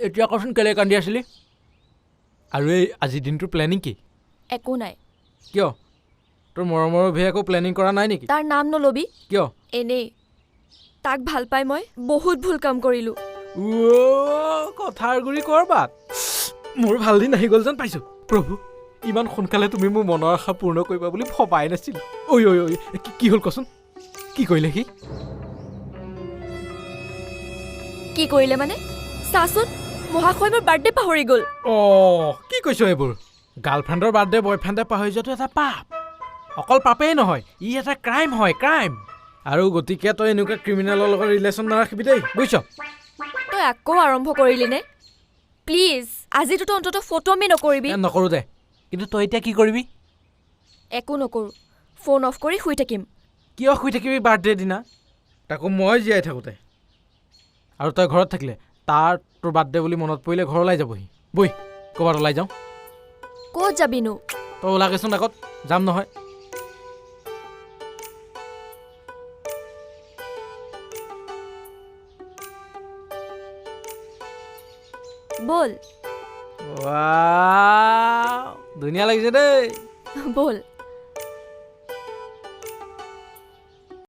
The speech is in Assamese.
এতিয়া কচোন কেলে কান্দি আছিলি? আৰু এই আজিৰ দিনটোৰ প্লেনিং কি? একো নাই। কিয়? তোৰ মৰমৰ অভিয়ে একো প্লেনিং কৰা নাই নেকি? তাৰ নাম নলবি। কিয়? এনেই। তাক ভাল পাই মই বহুত ভুল কাম কৰিলোঁ। কথাৰ গুৰি কৰবাত মোৰ ভাল দিন আহি গ'ল যেন পাইছোঁ। প্ৰভু ইমান সোনকালে তুমি মোৰ মনৰ আশা পূৰ্ণ কৰিবা বুলি ভবাই নাছিলোঁ। ঐ ঐ ঐ কি- কি হ'ল কচোন? কি কৰিলে সি? কি কৰিলে মানে? চাচোন। মহাশয় মোৰ বাৰ্থডে পাহৰি গ'ল। অঁ কি কৈছ এইবোৰ? গাৰ্লফ্ৰেণ্ডৰ বাৰ্থডে বয়ফ্ৰেণ্ডে পাহৰি যোৱাটো এটা পাপ। অকল পাপেই নহয় ই এটা ক্ৰাইম হয় ক্ৰাইম আৰু গতিকে তই এনেকুৱা ক্ৰিমিনেলৰ লগত ৰিলেশ্যন নাৰাখিবি দেই বুজিছ? তই আকৌ আৰম্ভ কৰিলি নে? প্লিজ আজিতোতো অন্ততঃ ফটোমি নকৰিবি। এ, নকৰোঁ দে। কিন্তু তই এতিয়া কি কৰিবি? একো নকৰোঁ। ফোন অফ কৰি শুই থাকিম। কিয় শুই থাকিবি বাৰ্থডে দিনা? তাকো মই জীয়াই থাকোঁতে। আৰু তই ঘৰত থাকিলে? তাৰ তোৰ বাৰ্থডে বুলি মনত পৰিলে ঘৰ ওলাই যাবহি। বৈ ক'ৰবাত ওলাই যাওঁ। ক'ত যাবিনো? তই ওলাগেচোন আগত যাম নহয়। ব'ল। ধুনীয়া লাগিছে দেই। ব'ল।